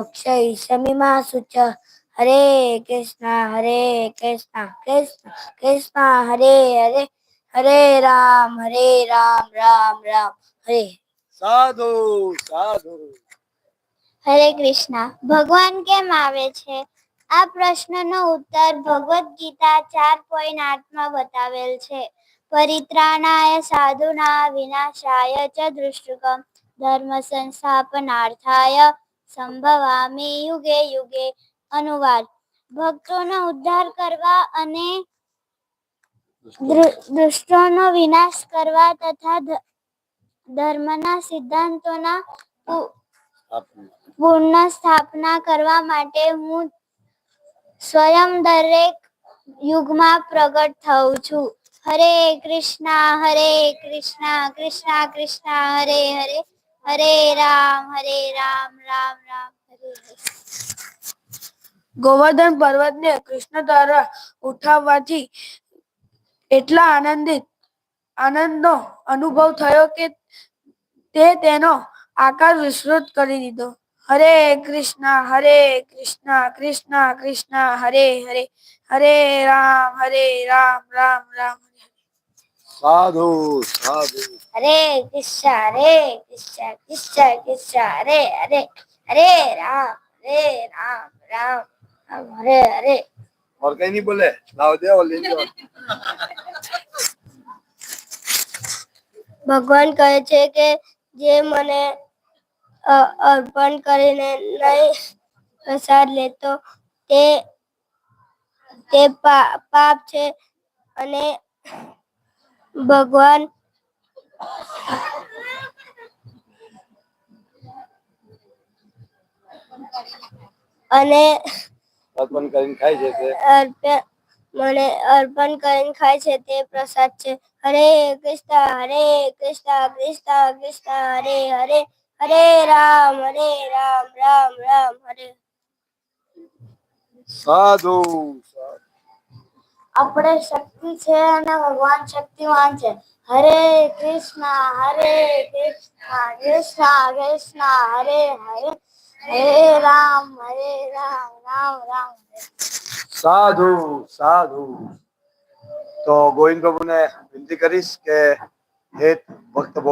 અક્ષય શમીમાં સુચ હરે કૃષ્ણ હરે કૃષ્ણ કૃષ્ણ કૃષ્ણ હરે હરે હરે રામ હરે રામ રામ રામ હરે. સાધુ સાધુ. હરે કૃષ્ણ. ભગવાન કેમ આવે છે? આ પ્રશ્નનો ઉત્તર ભગવદ્ ગીતા ચાર પોઈન્ટ આઠમાં બતાવેલ છે. પરિત્રાણાય સાધુના વિનાશાય ચ દૃષ્ટકમ. ધર્મ સંસ્થાપનાર્થાય સંભવામી યુગે યુગે અનુવાદ. ભક્તોનો ઉદ્ધાર કરવા અને દુષ્ટોનો વિનાશ કરવા તથા ધર્મના સિદ્ધાંતોના પૂર્ણ સ્થાપના કરવા માટે હું સ્વયં દરેક યુગમાં પ્રગટ થઉં છું. હરે કૃષ્ણ હરે કૃષ્ણ કૃષ્ણ કૃષ્ણ, હરે હરે. હરે રામ હરે રામ રામ રામ ગોવર્ધન પર્વતને કૃષ્ણ દ્વારા ઉઠાવવાથી એટલા આનંદિત, આનંદનો અનુભવ થયો કે તે તેનો આકાર વિસ્તૃત કરી દીધો. હરે કૃષ્ણ હરે કૃષ્ણ કૃષ્ણ કૃષ્ણ, હરે હરે. હરે રામ હરે રામ રામ રામ હરે. હરે. સાધુ સાધુ હરે કૃષ્ણ હરે કૃષ્ણ કૃષ્ણ કૃષ્ણ હરે હરે હરે રામ હરે રામ રામ રામ હરે હરે और कहीं नहीं बोले लाओ दे और ले लो ભગવાન કહે છે કે જે મને અ, અર્પણ કરીને નહીં પ્રસાદ લેતો તે તે પા- પાપ છે અને ભગવાન અને અર્પણ કરીને ખાય છે તે. મને અર્પણ કરીને ખાય છે તે પ્રસાદ છે. હરે કૃષ્ણ હરે કૃષ્ણ કૃષ્ણ કૃષ્ણ હરે હરે હરે રામ હરે રામ રામ રામ હરે. સાધુ. આપણે શક્તિ છે અને ભગવાન શક્તિવાન છે. હરે કૃષ્ણ હરે કૃષ્ણ કૃષ્ણ કૃષ્ણ, હરે હરે હરે રામ હરે રામ રામ રામ. સાધુ સાધુ. તો ગોવિંદ પ્રભુને વિનંતી કરીશ કે હે ભક્ત